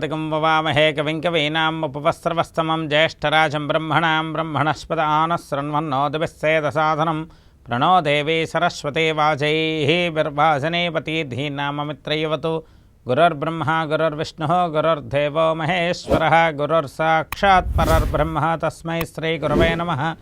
वाचस्पतिकं ववामहे कविङ्कवीनाम् उपवस्त्रवस्तमं ज्येष्ठराजं ब्रह्मणां ब्रह्मणस्पद आनस्रण्वन्नो दिविस्सेदसाधनं प्रणो देवी सरस्वती वाजैः बिर्भाजने पतिधीनाममित्रयुवतु। गुरुर्ब्रह्मा, गुरुर्विष्णुः, गुरुर्देवो महेश्वरः, गुरुर्साक्षात् परर्ब्रह्म तस्मै श्रीगुरवे नमः।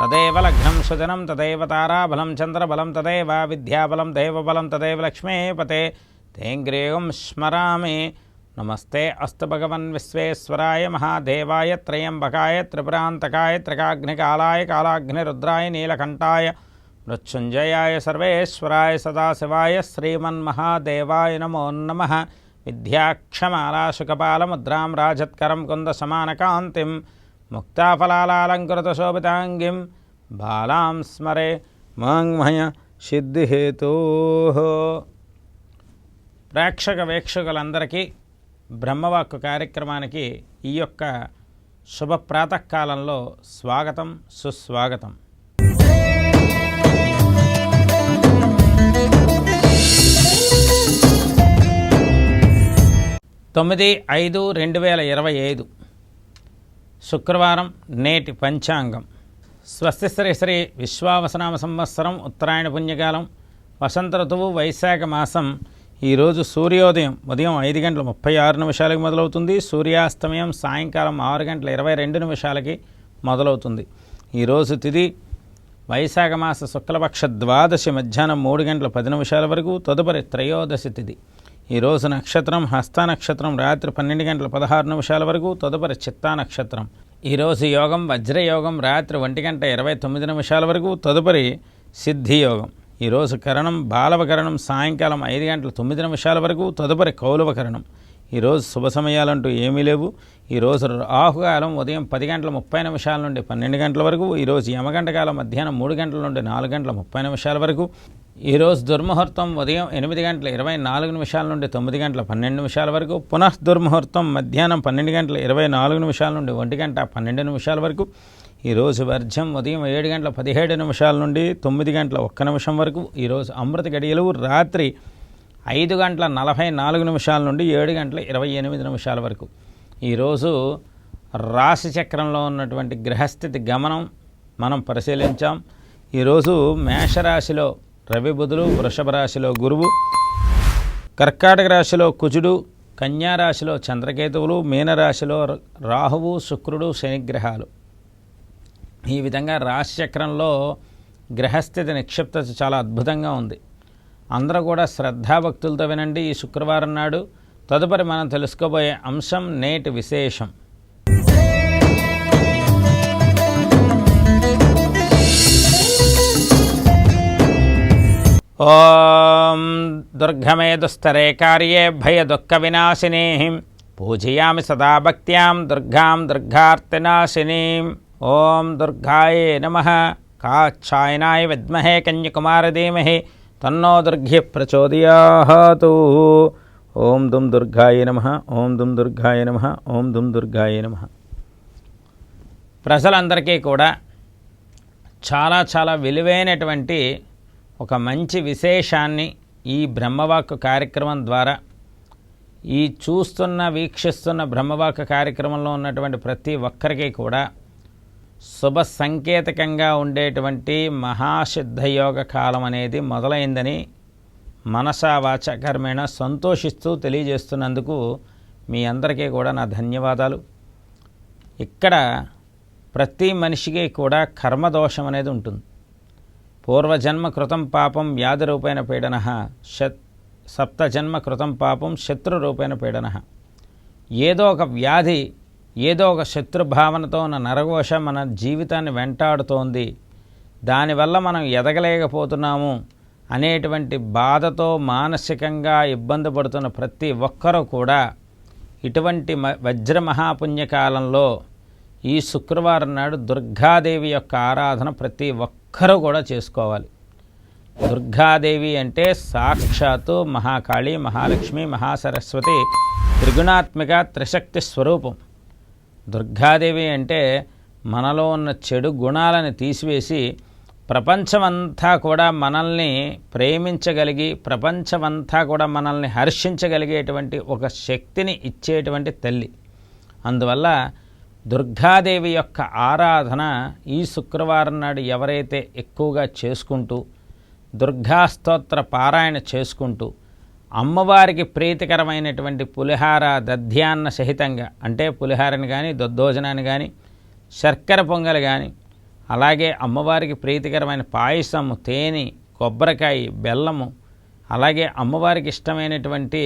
तदेव लग्नं सुजनं, तदेव ताराबलं, चन्द्रबलं, तदेव विद्याबलं, देवबलं, तदेव लक्ष्मीपते। तेङ्ग्रेयं स्मरामि। నమస్తే అస్తు భగవన్ విశ్వేశ్వరాయ మహాదేవాయ త్రయంబకాయ త్రిపురాంతకాయ త్రికాగ్నికాలాయ కాలాగ్నిరుద్రాయ నీలకంఠాయ మృత్యుంజయాయ సర్వేశ్వరాయ సదాశివాయ శ్రీమన్మహాదేవాయ నమో నమ. విద్యాక్షమాలాశుకపాలముద్రాం రాజత్కరం కుందసమానకాంతిం ముక్తాఫలాలంకృతశోభితాంగిం బాలాం స్మరే మాంగ్మయ సిద్ధిహేతో. ప్రేక్షక వీక్షకులందరికీ బ్రహ్మవాక్కు కార్యక్రమానికి ఈ యొక్క శుభ ప్రాతకాలంలో స్వాగతం సుస్వాగతం. తొమ్మిది ఐదు రెండు వేల ఇరవై ఐదు. శుక్రవారం నేటి పంచాంగం. స్వస్తి శ్రీ శ్రీ విశ్వావసనామ సంవత్సరం ఉత్తరాయణ పుణ్యకాలం వసంత ఋతువు వైశాఖ మాసం ఈరోజు సూర్యోదయం ఉదయం ఐదు గంటల ముప్పై ఆరు నిమిషాలకి మొదలవుతుంది. సూర్యాస్తమయం సాయంకాలం ఆరు గంటల ఇరవై రెండు నిమిషాలకి మొదలవుతుంది. ఈరోజు తిది వైశాఖ మాస శుక్లపక్ష ద్వాదశి మధ్యాహ్నం మూడు గంటల పది నిమిషాల వరకు తదుపరి త్రయోదశి తిథి ఈరోజు నక్షత్రం హస్త నక్షత్రం రాత్రి పన్నెండు గంటల పదహారు నిమిషాల వరకు తదుపరి చిత్తా నక్షత్రం. ఈరోజు యోగం వజ్రయోగం రాత్రి ఒంటి గంట ఇరవై తొమ్మిది నిమిషాల వరకు తదుపరి సిద్ధియోగం ఈరోజు కరణం బాలవకరణం సాయంకాలం ఐదు గంటల తొమ్మిది నిమిషాల వరకు తదుపరి కౌలవకరణం ఈరోజు శుభ సమయాలంటూ ఏమీ లేవు. ఈరోజు రాహుకాలం ఉదయం పది గంటల ముప్పై నిమిషాల నుండి పన్నెండు గంటల వరకు ఈరోజు యమగంట కాలం మధ్యాహ్నం మూడు గంటల నుండి నాలుగు గంటల ముప్పై నిమిషాల వరకు ఈరోజు దుర్ముహూర్తం ఉదయం ఎనిమిది గంటల ఇరవై నాలుగు నిమిషాల నుండి తొమ్మిది గంటల పన్నెండు నిమిషాల వరకు పునః దుర్ముహూర్తం మధ్యాహ్నం పన్నెండు గంటల ఇరవై నాలుగు నిమిషాల నుండి ఒంటి గంట పన్నెండు నిమిషాల వరకు ఈరోజు వర్జం ఉదయం ఏడు గంటల పదిహేడు నిమిషాల నుండి తొమ్మిది గంటల ఒక్క నిమిషం వరకు ఈరోజు అమృత గడియలు రాత్రి ఐదు గంటల నలభై నాలుగు నిమిషాల నుండి ఏడు గంటల ఇరవై ఎనిమిది నిమిషాల వరకు. ఈరోజు రాశి చక్రంలో ఉన్నటువంటి గ్రహస్థితి గమనం మనం పరిశీలించాం. ఈరోజు మేషరాశిలో రవి బుధులు వృషభ రాశిలో గురువు కర్కాటక రాశిలో కుజుడు కన్యా రాశిలో చంద్రకేతువులు మీనరాశిలో రాహువు శుక్రుడు శనిగ్రహాలు. ఈ విధంగా రాశిచక్రంలో గ్రహస్థితి నిక్షిప్త చాలా అద్భుతంగా ఉంది. అందరూ కూడా శ్రద్ధాభక్తులతో వినండి. ఈ శుక్రవారం నాడు తదుపరి మనం తెలుసుకోబోయే అంశం నేటి విశేషం. ఓం దుర్గమేదుస్తరే కార్యే భయ దుఃఖ వినాశినీ పూజయామి సదా భక్త్యాం దుర్గాం దుర్గార్తినాశినీం. ఓం దుర్గాయే నమ. కాక్షాయనాయ విద్మహే కన్యకుమార ధీమహి. తన్నో దుర్ఘ్య ప్రచోదయాహాతు. ఓం దుం దుర్గాయ నమ. ఓం దుం దుర్గాయ నమ. ఓం దుం దుర్గాయ నమ. ప్రజలందరికీ కూడా చాలా చాలా విలువైనటువంటి ఒక మంచి విశేషాన్ని ఈ బ్రహ్మవాక్ కార్యక్రమం ద్వారా ఈ చూస్తున్న వీక్షిస్తున్న బ్రహ్మవాక్ కార్యక్రమంలో ఉన్నటువంటి ప్రతి ఒక్కరికి కూడా శుభ సంకేతకంగా ఉండేటువంటి మహాసిద్ధయోగ కాలం అనేది మొదలైందని మనసా వాచ కర్మేణ సంతోషిస్తూ తెలియజేస్తున్నందుకు మీ అందరికీ కూడా నా ధన్యవాదాలు. ఇక్కడ ప్రతి మనిషికి కూడా కర్మదోషం అనేది ఉంటుంది. పూర్వజన్మ కృతం పాపం వ్యాధి రూపేణ పీడన శత్ సప్తజన్మ కృతం పాపం శత్రు రూపేణ పీడన. ఏదో ఒక వ్యాధి ఏదో ఒక శత్రుభావనతో ఉన్న నరఘోష మన జీవితాన్ని వెంటాడుతోంది. దానివల్ల మనం ఎదగలేకపోతున్నాము అనేటువంటి బాధతో మానసికంగా ఇబ్బంది పడుతున్న ప్రతి ఒక్కరూ కూడా ఇటువంటి మ వజ్ర మహాపుణ్యకాలంలో ఈ శుక్రవారం నాడు దుర్గాదేవి యొక్క ఆరాధన ప్రతి ఒక్కరూ కూడా చేసుకోవాలి. దుర్గాదేవి అంటే సాక్షాత్తు మహాకాళి మహాలక్ష్మి మహాసరస్వతి త్రిగుణాత్మిక త్రిశక్తి స్వరూపం. దుర్గాదేవి అంటే మనలో ఉన్న చెడు గుణాలను తీసివేసి ప్రపంచమంతా కూడా మనల్ని ప్రేమించగలిగి ప్రపంచమంతా కూడా మనల్ని హర్షించగలిగేటువంటి ఒక శక్తిని ఇచ్చేటువంటి తల్లి. అందువల్ల దుర్గాదేవి యొక్క ఆరాధన ఈ శుక్రవారం నాడు ఎవరైతే ఎక్కువగా చేసుకుంటూ దుర్గాస్తోత్ర పారాయణ చేసుకుంటూ అమ్మవారికి ప్రీతికరమైనటువంటి పులిహార దధ్యాన్న సహితంగా అంటే పులిహారని కానీ దద్దోజనాన్ని కానీ శర్కర పొంగల్ కానీ అలాగే అమ్మవారికి ప్రీతికరమైన పాయసము తేనె కొబ్బరికాయ బెల్లము అలాగే అమ్మవారికి ఇష్టమైనటువంటి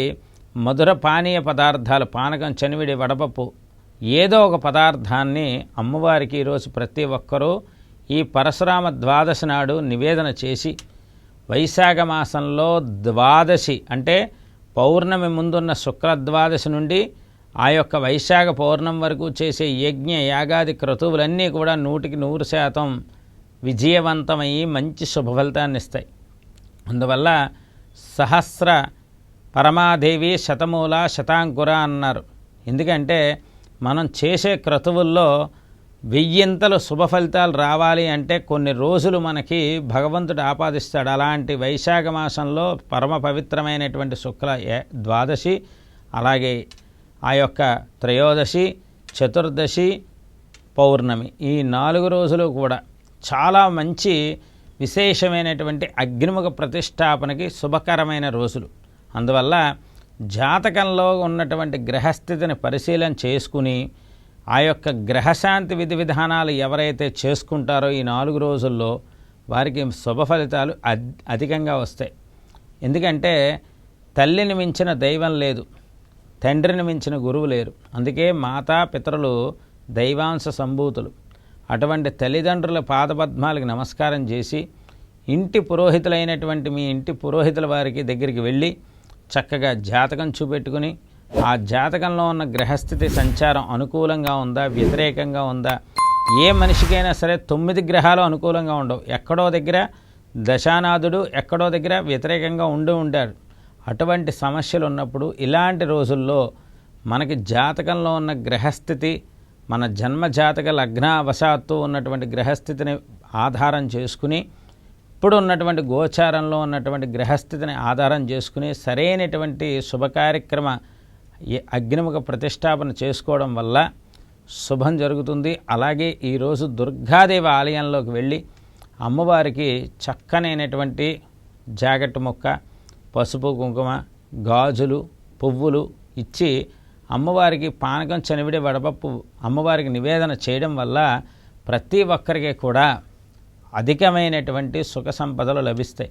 మధుర పానీయ పదార్థాలు పానకం చనివిడి వడపప్పు ఏదో ఒక పదార్థాన్ని అమ్మవారికి ఈరోజు ప్రతి ఒక్కరూ ఈ పరశురామ ద్వాదశి నాడు నివేదన చేసి వైశాఖ మాసంలో ద్వాదశి అంటే పౌర్ణమి ముందున్న శుక్రద్వాదశి నుండి ఆ యొక్క వైశాఖ పౌర్ణం వరకు చేసే యజ్ఞ యాగాది క్రతువులన్నీ కూడా నూటికి నూరు శాతం విజయవంతమయ్యి మంచి శుభఫలితాన్ని ఇస్తాయి. అందువల్ల సహస్ర పరమాదేవి శతమూల శతాంకుర అన్నారు. ఎందుకంటే మనం చేసే క్రతువుల్లో వెయ్యింతలు శుభ ఫలితాలు రావాలి అంటే కొన్ని రోజులు మనకి భగవంతుడు ఆపాదిస్తాడు. అలాంటి వైశాఖ మాసంలో పరమ పవిత్రమైనటువంటి శుక్ల ఏ- ద్వాదశి అలాగే ఆ యొక్క త్రయోదశి చతుర్దశి పౌర్ణమి. ఈ నాలుగు రోజులు కూడా చాలా మంచి విశేషమైనటువంటి అగ్నిముఖ ప్రతిష్టాపనకి శుభకరమైన రోజులు. అందువల్ల జాతకంలో ఉన్నటువంటి గ్రహస్థితిని పరిశీలన చేసుకుని ఆ యొక్క గ్రహశాంతి విధి విధానాలు ఎవరైతే చేసుకుంటారో ఈ నాలుగు రోజుల్లో వారికి శుభ ఫలితాలు అద్ అధికంగా వస్తాయి. ఎందుకంటే తల్లిని మించిన దైవం లేదు తండ్రిని మించిన గురువు లేరు. అందుకే మాతా పితరులు దైవాంశ సంభూతులు. అటువంటి తల్లిదండ్రుల పాదపద్మాలకు నమస్కారం చేసి ఇంటి పురోహితులైనటువంటి మీ ఇంటి పురోహితుల వారికి దగ్గరికి వెళ్ళి చక్కగా జాతకం చూపెట్టుకుని ఆ జాతకంలో ఉన్న గ్రహస్థితి సంచారం అనుకూలంగా ఉందా? వ్యతిరేకంగా ఉందా? ఏ మనిషికైనా సరే తొమ్మిది గ్రహాలు అనుకూలంగా ఉండవు. ఎక్కడో దగ్గర దశానాథుడు ఎక్కడో దగ్గర వ్యతిరేకంగా ఉండి ఉంటారు అటువంటి సమస్యలు ఉన్నప్పుడు ఇలాంటి రోజుల్లో మనకి జాతకంలో ఉన్న గ్రహస్థితి మన జన్మ జాతక లగ్నావశాత్తు ఉన్నటువంటి గ్రహస్థితిని ఆధారం చేసుకుని ఇప్పుడు ఉన్నటువంటి గోచారంలో ఉన్నటువంటి గ్రహస్థితిని ఆధారం చేసుకుని సరైనటువంటి శుభ కార్యక్రమ అగ్నిముఖ ప్రతిష్టాపన చేసుకోవడం వల్ల శుభం జరుగుతుంది. అలాగే ఈరోజు దుర్గాదేవి ఆలయంలోకి వెళ్ళి అమ్మవారికి చక్కనైనటువంటి జాకెట్ ముక్క పసుపు కుంకుమ గాజులు పువ్వులు ఇచ్చి అమ్మవారికి పానకం చనివిడి వడపప్పు అమ్మవారికి నివేదన చేయడం వల్ల ప్రతి ఒక్కరికి కూడా అధికమైనటువంటి సుఖ సంపదలు లభిస్తాయి.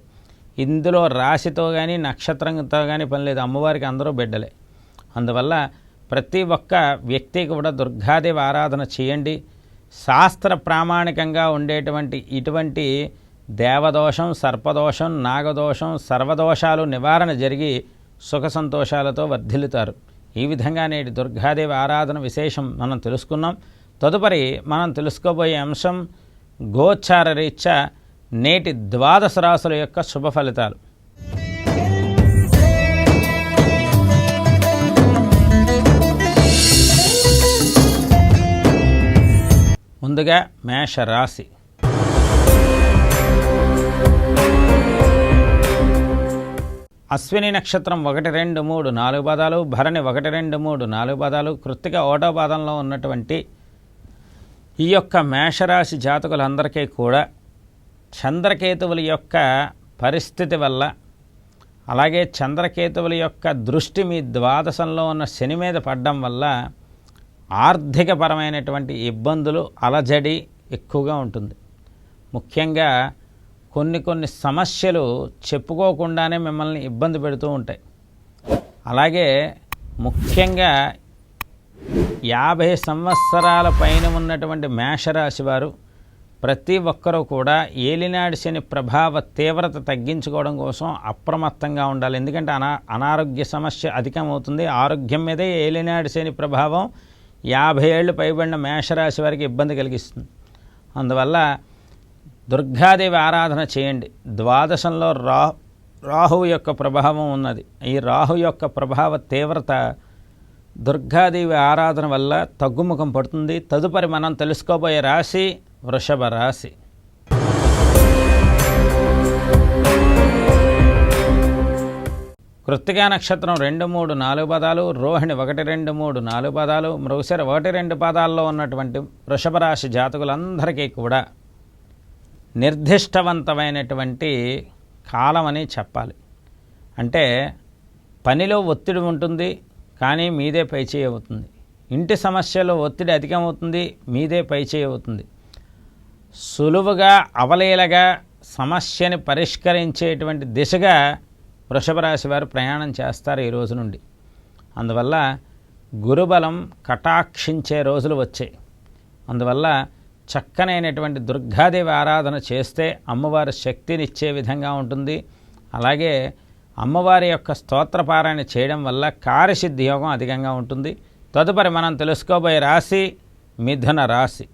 ఇందులో రాశితో కానీ నక్షత్రంతో కానీ పని లేదు. అమ్మవారికి అందరూ బిడ్డలే. అందువల్ల ప్రతి ఒక్క వ్యక్తి కూడా దుర్గాదేవి ఆరాధన చేయండి. శాస్త్ర ప్రామాణికంగా ఉండేటువంటి ఇటువంటి దేవదోషం సర్పదోషం నాగదోషం సర్వదోషాలు నివారణ జరిగి సుఖ సంతోషాలతో వర్ధిల్లుతారు. ఈ విధంగా నేటి దుర్గాదేవి ఆరాధన విశేషం మనం తెలుసుకున్నాం. తదుపరి మనం తెలుసుకోబోయే అంశం గోచార రీత్యా నేటి ద్వాదశ రాసుల యొక్క శుభ ఫలితాలు. ముందుగా మేష రాశి అశ్విని నక్షత్రం ఒకటి రెండు మూడు నాలుగు పదాలు భరణి ఒకటి రెండు మూడు నాలుగు పదాలు కృత్తిక ఓటో పాదంలో ఉన్నటువంటి ఈ యొక్క మేషరాశి జాతకులందరికీ కూడా చంద్రకేతువుల యొక్క పరిస్థితి వల్ల అలాగే చంద్రకేతువుల యొక్క దృష్టి మీ ద్వాదశంలో ఉన్న శని మీద పడడం వల్ల ఆర్థికపరమైనటువంటి ఇబ్బందులు అలజడి ఎక్కువగా ఉంటుంది. ముఖ్యంగా కొన్ని కొన్ని సమస్యలు చెప్పుకోకుండానే మిమ్మల్ని ఇబ్బంది పెడుతూ ఉంటాయి. అలాగే ముఖ్యంగా యాభై సంవత్సరాల పైన ఉన్నటువంటి మేషరాశి వారు ప్రతి ఒక్కరూ కూడా ఏలినాడి శని ప్రభావ తీవ్రత తగ్గించుకోవడం కోసం అప్రమత్తంగా ఉండాలి. ఎందుకంటే అనా అనారోగ్య సమస్య అధికమవుతుంది. ఆరోగ్యం మీదే ఏలినాడి శని ప్రభావం యాభై ఏళ్ళు పైబడిన మేషరాశి వారికి ఇబ్బంది కలిగిస్తుంది. అందువల్ల దుర్గాదేవి ఆరాధన చేయండి. ద్వాదశంలో రా రాహు యొక్క ప్రభావం ఉన్నది. ఈ రాహు యొక్క ప్రభావ తీవ్రత దుర్గాదేవి ఆరాధన వల్ల తగ్గుముఖం పడుతుంది. తదుపరి మనం తెలుసుకోబోయే రాశి వృషభ రాశి. కృత్తికా నక్షత్రం రెండు మూడు నాలుగు పదాలు రోహిణి ఒకటి రెండు మూడు నాలుగు పదాలు మృగశిర ఒకటి రెండు పదాల్లో ఉన్నటువంటి వృషభరాశి జాతకులందరికీ కూడా నిర్దిష్టవంతమైనటువంటి కాలం అని చెప్పాలి. అంటే పనిలో ఒత్తిడి ఉంటుంది కానీ మీదే పైచేయి అవుతుంది. ఇంటి సమస్యలో ఒత్తిడి అధికమవుతుంది మీదే పైచేయి అవుతుంది. సులువుగా అవలీలగా సమస్యని పరిష్కరించేటువంటి దిశగా వృషభ రాశి వారు ప్రయాణం చేస్తారు ఈ రోజు నుండి. అందువల్ల గురుబలం కటాక్షించే రోజులు వచ్చాయి. అందువల్ల చక్కనైనటువంటి దుర్గాదేవి ఆరాధన చేస్తే అమ్మవారి శక్తినిచ్చే విధంగా ఉంటుంది. అలాగే అమ్మవారి యొక్క స్తోత్రపారాయణ చేయడం వల్ల కార్యసిద్ధి యోగం అధికంగా ఉంటుంది. తదుపరి మనం తెలుసుకోబోయే రాశి మిథున రాశి.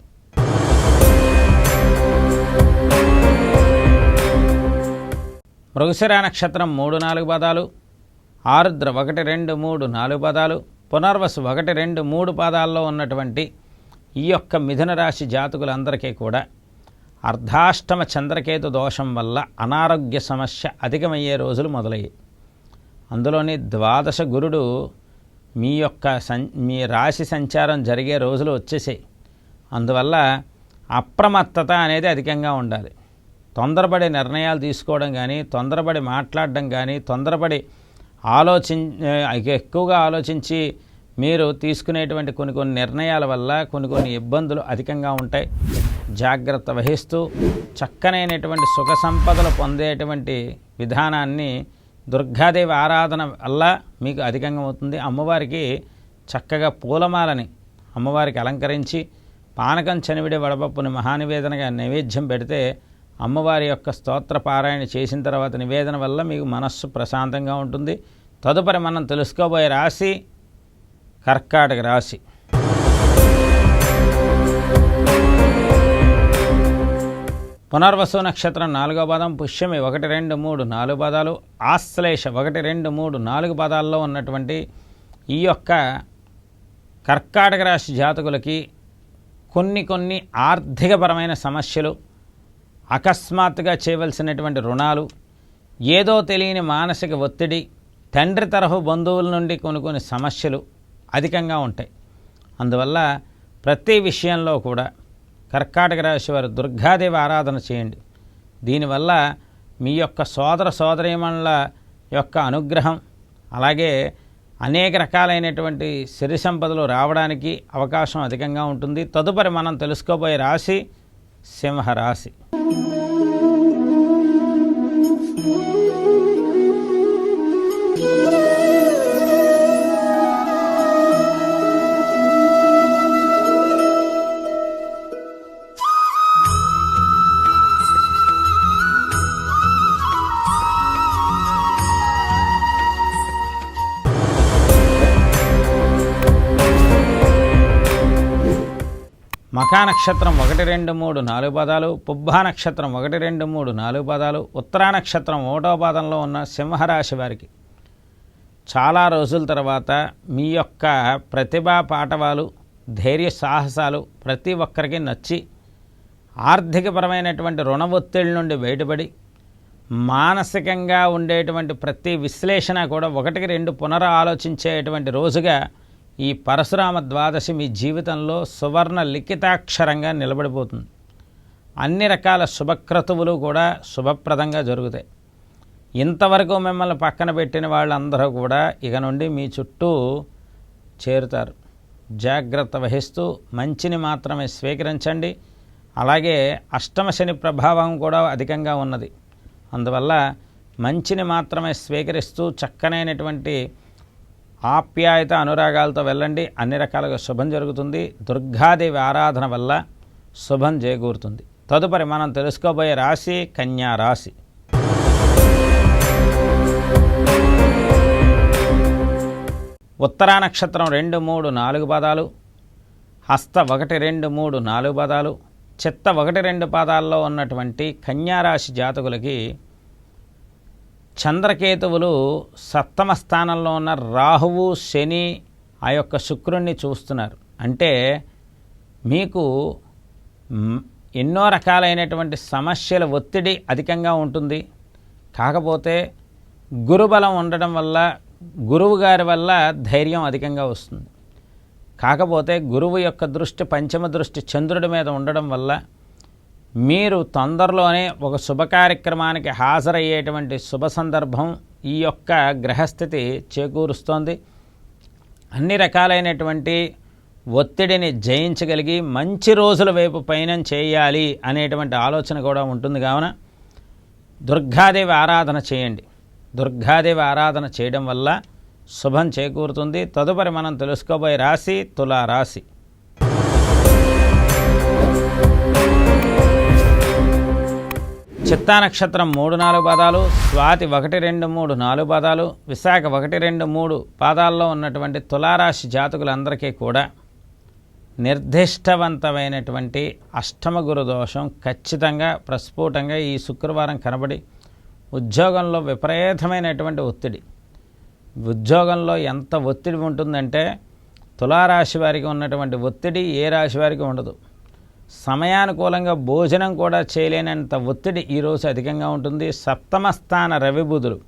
మృగశిర నక్షత్రం మూడు నాలుగు పదాలు ఆరుద్ర ఒకటి రెండు మూడు నాలుగు పదాలు పునర్వసు ఒకటి రెండు మూడు పాదాల్లో ఉన్నటువంటి ఈ యొక్క మిథున రాశి జాతకులందరికీ కూడా అర్ధాష్టమ చంద్రకేతు దోషం వల్ల అనారోగ్య సమస్య అధికమయ్యే రోజులు మొదలయ్యాయి. అందులోని ద్వాదశ గురుడు మీ యొక్క సం మీ రాశి సంచారం జరిగే రోజులు వచ్చేసాయి. అందువల్ల అప్రమత్తత అనేది అధికంగా ఉండాలి. తొందరపడి నిర్ణయాలు తీసుకోవడం కానీ తొందరపడి మాట్లాడడం కానీ తొందరపడి ఆలోచి ఎక్కువగా ఆలోచించి మీరు తీసుకునేటువంటి కొన్ని కొన్ని నిర్ణయాల వల్ల కొన్ని కొన్ని ఇబ్బందులు అధికంగా ఉంటాయి. జాగ్రత్త వహిస్తూ చక్కనైనటువంటి సుఖ సంపదలు పొందేటువంటి విధానాన్ని దుర్గాదేవి ఆరాధన వల్ల మీకు అధికంగా అవుతుంది. అమ్మవారికి చక్కగా పూలమాలని అమ్మవారికి అలంకరించి పానకం చనివిడే వడపప్పుని మహానివేదనగా నైవేద్యం పెడితే అమ్మవారి యొక్క స్తోత్ర పారాయణ చేసిన తర్వాత నివేదన వల్ల మీకు మనస్సు ప్రశాంతంగా ఉంటుంది. తదుపరి మనం తెలుసుకోబోయే రాశి కర్కాటక రాశి. పునర్వసు నక్షత్రం నాలుగో పదం పుష్యమి ఒకటి రెండు మూడు నాలుగు పదాలు ఆశ్లేష ఒకటి రెండు మూడు నాలుగు పదాల్లో ఉన్నటువంటి ఈ యొక్క కర్కాటక రాశి జాతకులకి కొన్ని కొన్ని ఆర్థికపరమైన సమస్యలు అకస్మాత్తుగా చేయవలసినటువంటి రుణాలు ఏదో తెలియని మానసిక ఒత్తిడి తండ్రి తరహు బంధువుల నుండి కొన్ని కొన్ని సమస్యలు అధికంగా ఉంటాయి. అందువల్ల ప్రతి విషయంలో కూడా కర్కాటక రాశి వారు దుర్గాదేవి ఆరాధన చేయండి. దీనివల్ల మీ యొక్క సోదర సోదరీమణుల యొక్క అనుగ్రహం అలాగే అనేక రకాలైనటువంటి సిరి సంపదలు రావడానికి అవకాశం అధికంగా ఉంటుంది. తదుపరి మనం తెలుసుకోబోయే రాశి సింహరాశి మఖా నక్షత్రం ఒకటి రెండు మూడు నాలుగు పదాలు పుబ్బా నక్షత్రం ఒకటి రెండు మూడు నాలుగు పదాలు ఉత్తరా నక్షత్రం ఒకటో పాదంలో ఉన్న సింహరాశి వారికి. చాలా రోజుల తర్వాత మీ యొక్క ప్రతిభా పాఠవాలు ధైర్య సాహసాలు ప్రతి ఒక్కరికి నచ్చి ఆర్థికపరమైనటువంటి రుణ ఒత్తిడి నుండి బయటపడి మానసికంగా ఉండేటువంటి ప్రతి విశ్లేషణ కూడా ఒకటికి రెండు పునరాలోచించేటువంటి రోజుగా ఈ పరశురామ ద్వాదశి మీ జీవితంలో సువర్ణ లిఖితాక్షరంగా నిలబడిపోతుంది. అన్ని రకాల శుభక్రతువులు కూడా శుభప్రదంగా జరుగుతాయి. ఇంతవరకు మిమ్మల్ని పక్కన పెట్టిన వాళ్ళందరూ కూడా ఇక నుండి మీ చుట్టూ చేరుతారు. జాగ్రత్త వహిస్తూ మంచిని మాత్రమే స్వీకరించండి. అలాగే అష్టమ శని ప్రభావం కూడా అధికంగా ఉన్నది. అందువల్ల మంచిని మాత్రమే స్వీకరిస్తూ చక్కనైనటువంటి ఆప్యాయత అనురాగాలతో వెళ్ళండి. అన్ని రకాలుగా శుభం జరుగుతుంది. దుర్గాదేవి ఆరాధన వల్ల శుభం చేకూరుతుంది. తదుపరి మనం తెలుసుకోబోయే రాశి కన్యా రాశి. ఉత్తరా నక్షత్రం రెండు మూడు నాలుగు పదాలు. హస్త ఒకటి రెండు మూడు నాలుగు పదాలు. చిత్త ఒకటి రెండు పాదాల్లో ఉన్నటువంటి కన్యారాశి జాతకులకి చంద్రకేతువులు సప్తమ స్థానంలో ఉన్న రాహువు శని ఆ యొక్క శుక్రుణ్ణి చూస్తున్నారు. అంటే మీకు ఎన్నో రకాలైనటువంటి సమస్యల ఒత్తిడి అధికంగా ఉంటుంది. కాకపోతే గురుబలం ఉండడం వల్ల గురువు గారి వల్ల ధైర్యం అధికంగా వస్తుంది. కాకపోతే గురువు యొక్క దృష్టి పంచమ దృష్టి చంద్రుడి మీద ఉండడం వల్ల మీరు తొందరలోనే ఒక శుభ కార్యక్రమానికి హాజరయ్యేటువంటి శుభ సందర్భం ఈ యొక్క గ్రహస్థితి చేకూరుస్తోంది. అన్ని రకాలైనటువంటి ఒత్తిడిని జయించగలిగి మంచి రోజుల వైపు పయనం చేయాలి అనేటువంటి ఆలోచన కూడా ఉంటుంది. కావున దుర్గాదేవి ఆరాధన చేయండి. దుర్గాదేవి ఆరాధన చేయడం వల్ల శుభం చేకూరుతుంది. తదుపరి మనం తెలుసుకోబోయే రాశి తులా చిత్తా నక్షత్రం మూడు నాలుగు పాదాలు స్వాతి ఒకటి రెండు మూడు నాలుగు పాదాలు విశాఖ ఒకటి రెండు మూడు పాదాల్లో ఉన్నటువంటి తులారాశి జాతకులందరికీ కూడా నిర్దిష్టవంతమైనటువంటి అష్టమ గురు దోషం ఖచ్చితంగా ప్రస్ఫుటంగా ఈ శుక్రవారం కనబడి ఉద్యోగంలో విపరీతమైనటువంటి ఒత్తిడి. ఉద్యోగంలో ఎంత ఒత్తిడి ఉంటుందంటే తులారాశి వారికి ఉన్నటువంటి ఒత్తిడి ఏ రాశి వారికి ఉండదు. సమయానుకూలంగా భోజనం కూడా చేయలేనంత ఒత్తిడి ఈరోజు అధికంగా ఉంటుంది. సప్తమ స్థాన రవిబుధులు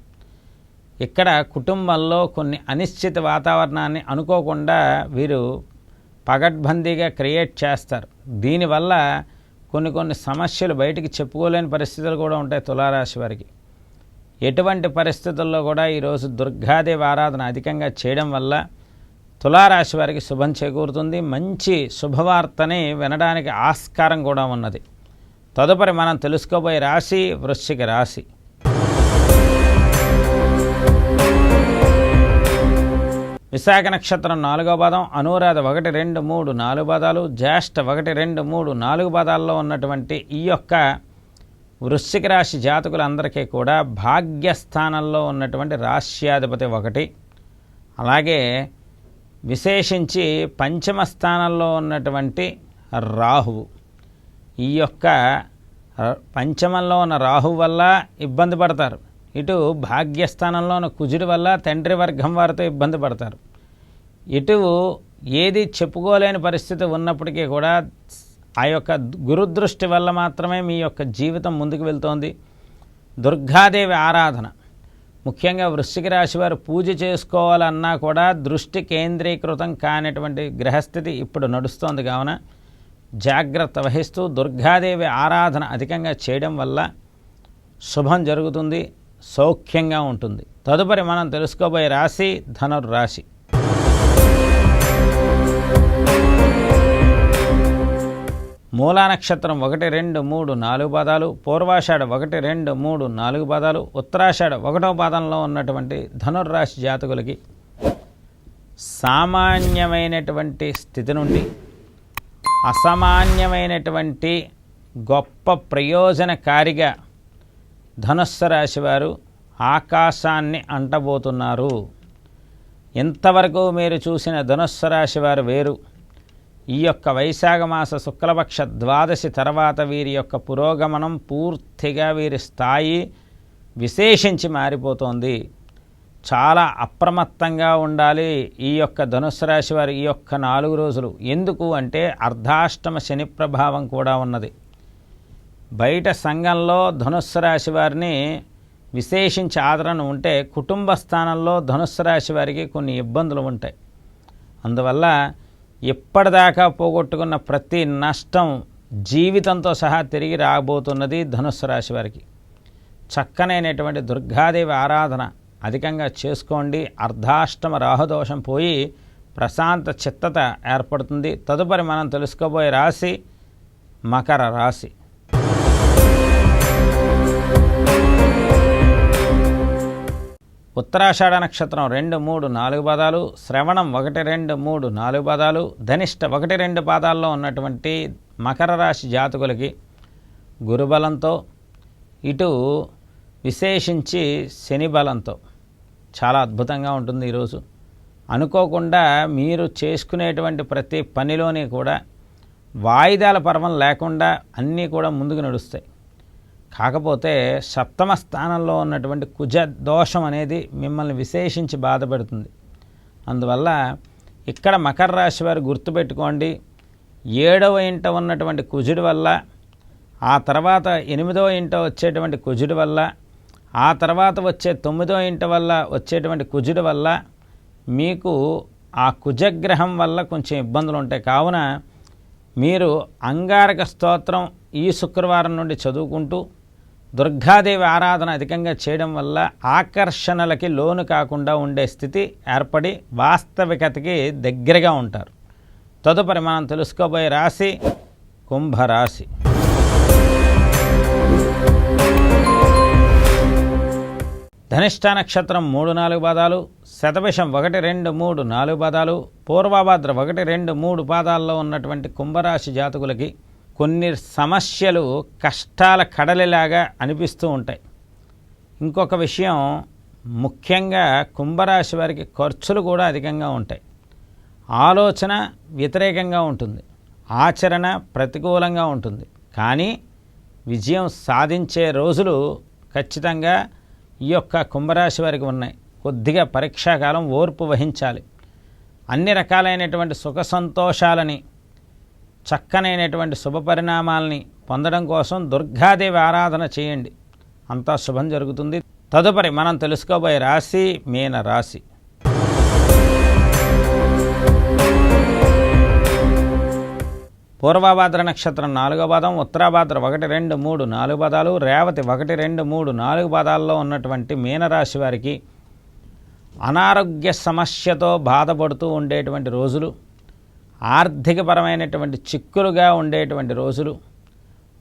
ఇక్కడ కుటుంబంలో కొన్ని అనిశ్చిత వాతావరణాన్ని అనుకోకుండా వీరు పగడ్బందీగా క్రియేట్ చేస్తారు. దీనివల్ల కొన్ని కొన్ని సమస్యలు బయటికి చెప్పుకోలేని పరిస్థితులు కూడా ఉంటాయి తులారాశి వారికి. ఎటువంటి పరిస్థితుల్లో కూడా ఈరోజు దుర్గాదేవి ఆరాధన అధికంగా చేయడం వల్ల తులారాశి వారికి శుభం చేకూరుతుంది. మంచి శుభవార్తని వినడానికి ఆస్కారం కూడా ఉన్నది. తదుపరి మనం తెలుసుకోబోయే రాశి వృశ్చిక రాశి. విశాఖ నక్షత్రం నాలుగో పాదం అనురాధ ఒకటి రెండు మూడు నాలుగు పాదాలు జ్యేష్ఠ ఒకటి రెండు మూడు నాలుగు పాదాల్లో ఉన్నటువంటి ఈ యొక్క వృశ్చిక రాశి జాతకులందరికీ కూడా భాగ్యస్థానంలో ఉన్నటువంటి రాశ్యాధిపతి ఒకటి. అలాగే విశేషించి పంచమ స్థానంలో ఉన్నటువంటి రాహువు. ఈ యొక్క పంచమంలో ఉన్న రాహువు వల్ల ఇబ్బంది పడతారు. ఇటు భాగ్యస్థానంలో ఉన్న కుజుడి వల్ల తండ్రి వర్గం వారితో ఇబ్బంది పడతారు. ఇటు ఏది చెప్పుకోలేని పరిస్థితి ఉన్నప్పటికీ కూడా ఆ యొక్క గురుదృష్టి వల్ల మాత్రమే మీ యొక్క జీవితం ముందుకు వెళ్తోంది. దుర్గాదేవి ఆరాధన. ముఖ్యంగా వృశ్చిక రాశి వారు పూజ చేసుకోవాలన్నా కూడా దృష్టి కేంద్రీకృతం కానిటువంటి గ్రహస్థితి ఇప్పుడు నడుస్తోంది కావున జాగ్రత్త వహిస్తూ దుర్గాదేవి ఆరాధన అధికంగా చేయడం వల్ల శుభం జరుగుతుంది సౌఖ్యంగా ఉంటుంది. తదుపరి మనం తెలుసుకోబోయే రాశి ధనుర్రాశి. మూలా నక్షత్రం ఒకటి రెండు మూడు నాలుగు పాదాలు పూర్వాషాఢ ఒకటి రెండు మూడు నాలుగు పాదాలు ఉత్తరాషాఢ ఒకటో పాదంలో ఉన్నటువంటి ధనుర్రాశి జాతకులకి సామాన్యమైనటువంటి స్థితి నుండి అసామాన్యమైనటువంటి గొప్ప ప్రయోజనకారిగా ధనుస్సు రాశి వారు ఆకాశాన్ని అంటబోతున్నారు. ఇంతవరకు మీరు చూసిన ధనుస్సు రాశి వారు వేరు. ఈ యొక్క వైశాఖ మాస శుక్లపక్ష ద్వాదశి తర్వాత వీరి యొక్క పురోగమనం పూర్తిగా వీరి స్థాయి విశేషించి మారిపోతోంది. చాలా అప్రమత్తంగా ఉండాలి ఈ యొక్క ధనుసు రాశి వారి ఈ యొక్క నాలుగు రోజులు. ఎందుకు అంటే అర్ధాష్టమ శని ప్రభావం కూడా ఉన్నది. బయట సంఘంలో ధనుస్సు రాశి వారిని విశేషించి ఆదరణ ఉంటే కుటుంబ స్థానంలో ధనుస్సు రాశి వారికి కొన్ని ఇబ్బందులు ఉంటాయి. అందువల్ల ఇప్పటిదాకా పోగొట్టుకున్న ప్రతి నష్టం జీవితంతో సహా తిరిగి రాబోతున్నది ధనుస్సు రాశి వారికి. చక్కనైనటువంటి దుర్గాదేవి ఆరాధన అధికంగా చేసుకోండి. అర్ధాష్టమ రాహుదోషం పోయి ప్రశాంత చిత్తత ఏర్పడుతుంది. తదుపరి మనం తెలుసుకోబోయే రాశి మకర రాశి. ఉత్తరాషాఢ నక్షత్రం రెండు మూడు నాలుగు పాదాలు శ్రవణం ఒకటి రెండు మూడు నాలుగు పాదాలు ధనిష్ట ఒకటి రెండు పాదాల్లో ఉన్నటువంటి మకర రాశి జాతకులకి గురుబలంతో ఇటు విశేషించి శని బలంతో. చాలా అద్భుతంగా ఉంటుంది ఈరోజు. అనుకోకుండా మీరు చేసుకునేటువంటి ప్రతి పనిలోని కూడా వాయిదాల పర్వం లేకుండా అన్నీ కూడా ముందుకు నడుస్తాయి. కాకపోతే సప్తమ స్థానంలో ఉన్నటువంటి కుజ దోషం అనేది మిమ్మల్ని విశేషించి బాధపెడుతుంది అందువల్ల ఇక్కడ మకర రాశి వారు గుర్తుపెట్టుకోండి. ఏడవ ఇంట ఉన్నటువంటి కుజుడి వల్ల ఆ తర్వాత ఎనిమిదవ ఇంట వచ్చేటువంటి కుజుడి వల్ల ఆ తర్వాత వచ్చే తొమ్మిదో ఇంట వల్ల వచ్చేటువంటి కుజుడి వల్ల మీకు ఆ కుజగ్రహం వల్ల కొంచెం ఇబ్బందులు ఉంటాయి. కావున మీరు అంగారక స్తోత్రం ఈ శుక్రవారం నుండి చదువుకుంటూ దుర్గాదేవి ఆరాధన అధికంగా చేయడం వల్ల ఆకర్షణలకి లోను కాకుండా ఉండే స్థితి ఏర్పడి వాస్తవికతకి దగ్గరగా ఉంటారు. తదుపరి మనం తెలుసుకోబోయే రాశి కుంభరాశి. ధనిష్ట నక్షత్రం మూడు నాలుగు పాదాలు శతభిషం ఒకటి రెండు మూడు నాలుగు పాదాలు పూర్వభాద్ర ఒకటి రెండు మూడు పాదాల్లో ఉన్నటువంటి కుంభరాశి జాతకులకి కొన్ని సమస్యలు కష్టాల కడలిలాగా అనిపిస్తూ ఉంటాయి. ఇంకొక విషయం ముఖ్యంగా కుంభరాశి వారికి ఖర్చులు కూడా అధికంగా ఉంటాయి. ఆలోచన వ్యతిరేకంగా ఉంటుంది. ఆచరణ ప్రతికూలంగా ఉంటుంది. కానీ విజయం సాధించే రోజులు ఖచ్చితంగా ఈ యొక్క కుంభరాశి వారికి ఉన్నాయి. కొద్దిగా పరీక్షాకాలం ఓర్పు వహించాలి. అన్ని రకాలైనటువంటి సుఖ సంతోషాలని చక్కనైనటువంటి శుభ పరిణామాలని పొందడం కోసం దుర్గాదేవి ఆరాధన చేయండి. అంతా శుభం జరుగుతుంది. తదుపరి మనం తెలుసుకోబోయే రాశి మీన రాశి. పూర్వభాద్ర నక్షత్రం నాలుగో పాదం ఉత్తరాభాద్ర ఒకటి రెండు మూడు నాలుగు పదాలు రేవతి ఒకటి రెండు మూడు నాలుగు పదాల్లో ఉన్నటువంటి మీనరాశి వారికి అనారోగ్య సమస్యతో బాధపడుతూ ఉండేటువంటి రోజులు. ఆర్థికపరమైనటువంటి చిక్కులుగా ఉండేటువంటి రోజులు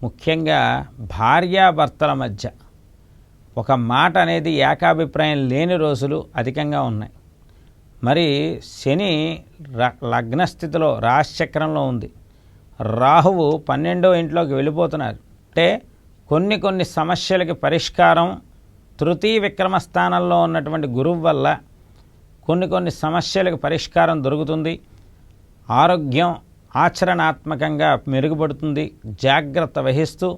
ముఖ్యంగా భార్యాభర్తల మధ్య ఒక మాట అనేది ఏకాభిప్రాయం లేని రోజులు అధికంగా ఉన్నాయి. మరి శని ర- లగ్నస్థితిలో రాశిచక్రంలో ఉంది. రాహువు పన్నెండో ఇంట్లోకి వెళ్ళిపోతున్నారు. అంటే కొన్ని కొన్ని సమస్యలకి పరిష్కారం తృతీయ విక్రమ స్థానంలో ఉన్నటువంటి గురువు వల్ల కొన్ని కొన్ని సమస్యలకు పరిష్కారం దొరుకుతుంది. ఆరోగ్యం ఆచరణాత్మకంగా మెరుగుపడుతుంది జాగ్రత్త వహిస్తూ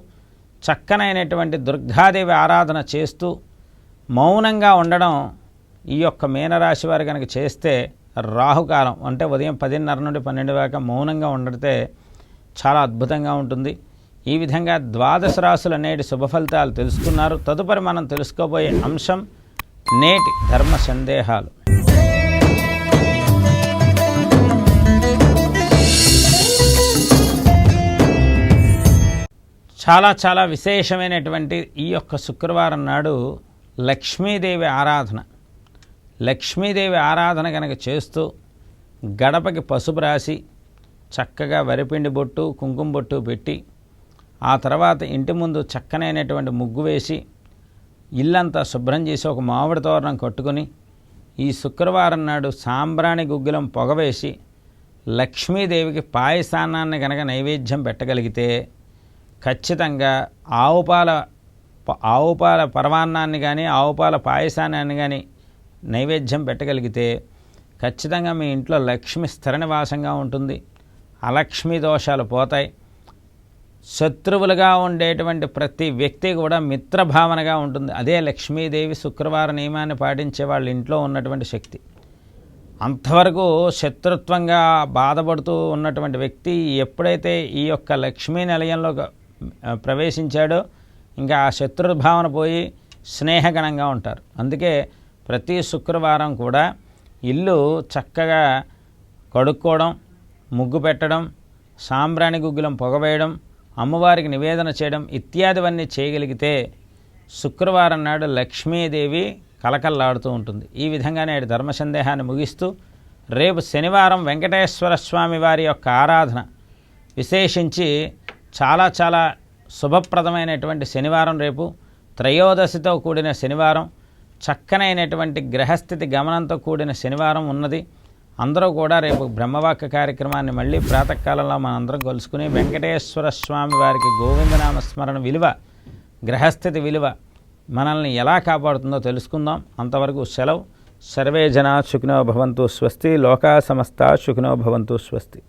చక్కనైనటువంటి దుర్గాదేవి ఆరాధన చేస్తూ మౌనంగా ఉండడం ఈ యొక్క మీనరాశి వారు కనుక చేస్తే రాహుకాలం అంటే ఉదయం పదిన్నర నుండి పన్నెండు దాకా మౌనంగా ఉండడితే చాలా అద్భుతంగా ఉంటుంది. ఈ విధంగా ద్వాదశ రాశుల నేటి శుభ ఫలితాలు తెలుసుకున్నారు. తదుపరి మనం తెలుసుకోబోయే అంశం నేటి ధర్మ సందేహాలు. చాలా చాలా విశేషమైనటువంటి ఈ యొక్క శుక్రవారం నాడు లక్ష్మీదేవి ఆరాధన. లక్ష్మీదేవి ఆరాధన కనుక చేస్తూ గడపకి పసుపు రాసి చక్కగా వరిపిండి బొట్టు కుంకుమ బొట్టు పెట్టి ఆ తర్వాత ఇంటి ముందు చక్కనైనటువంటి ముగ్గు వేసి ఇల్లంతా శుభ్రం చేసి ఒక మామిడి తోరణం కట్టుకొని ఈ శుక్రవారం నాడు సాంబ్రాణి గుగ్గులం పొగవేసి లక్ష్మీదేవికి పాయసానాన్ని కనుక నైవేద్యం పెట్టగలిగితే ఖచ్చితంగా ఆవుపాల ఆవుపాల పరమాన్నాన్ని కానీ ఆవుపాల పాయసాన్ని కానీ నైవేద్యం పెట్టగలిగితే ఖచ్చితంగా మీ ఇంట్లో లక్ష్మి స్థిర నివాసంగా ఉంటుంది. అలక్ష్మి దోషాలు పోతాయి. శత్రువులుగా ఉండేటువంటి ప్రతి వ్యక్తి కూడా మిత్రభావనగా ఉంటుంది. అదే లక్ష్మీదేవి శుక్రవార నియమాన్ని పాటించే వాళ్ళ ఇంట్లో ఉన్నటువంటి శక్తి. అంతవరకు శత్రుత్వంగా బాధపడుతూ ఉన్నటువంటి వ్యక్తి ఎప్పుడైతే ఈ యొక్క లక్ష్మీ నిలయంలో ప్రవేశించాడో ఇంకా ఆ శత్రుభావన పోయి స్నేహగణంగా ఉంటారు. అందుకే ప్రతి శుక్రవారం కూడా ఇల్లు చక్కగా కడుక్కోవడం ముగ్గు పెట్టడం సాంబ్రాణి గుగ్గులం పొగవేయడం అమ్మవారికి నివేదన చేయడం ఇత్యాదివన్నీ చేయగలిగితే శుక్రవారం నాడు లక్ష్మీదేవి కలకల్లాడుతూ ఉంటుంది. ఈ విధంగా నేడు ధర్మ సందేహాన్ని ముగిస్తూ రేపు శనివారం వెంకటేశ్వర స్వామి వారి యొక్క ఆరాధన విశేషించి చాలా చాలా శుభప్రదమైనటువంటి శనివారం రేపు. త్రయోదశితో కూడిన శనివారం. చక్కనైనటువంటి గ్రహస్థితి గమనంతో కూడిన శనివారం ఉన్నది. అందరూ కూడా రేపు బ్రహ్మవాక్య కార్యక్రమాన్ని మళ్ళీ ప్రాతకాలంలో మనందరం కలుసుకుని వెంకటేశ్వర స్వామి వారికి గోవిందనామ స్మరణ విలువ గ్రహస్థితి విలువ మనల్ని ఎలా కాపాడుతుందో తెలుసుకుందాం. అంతవరకు సెలవు. సర్వే జనా సుఖినో భవంతు స్వస్తి. లోకా సమస్త సుఖినో భవంతు స్వస్తి.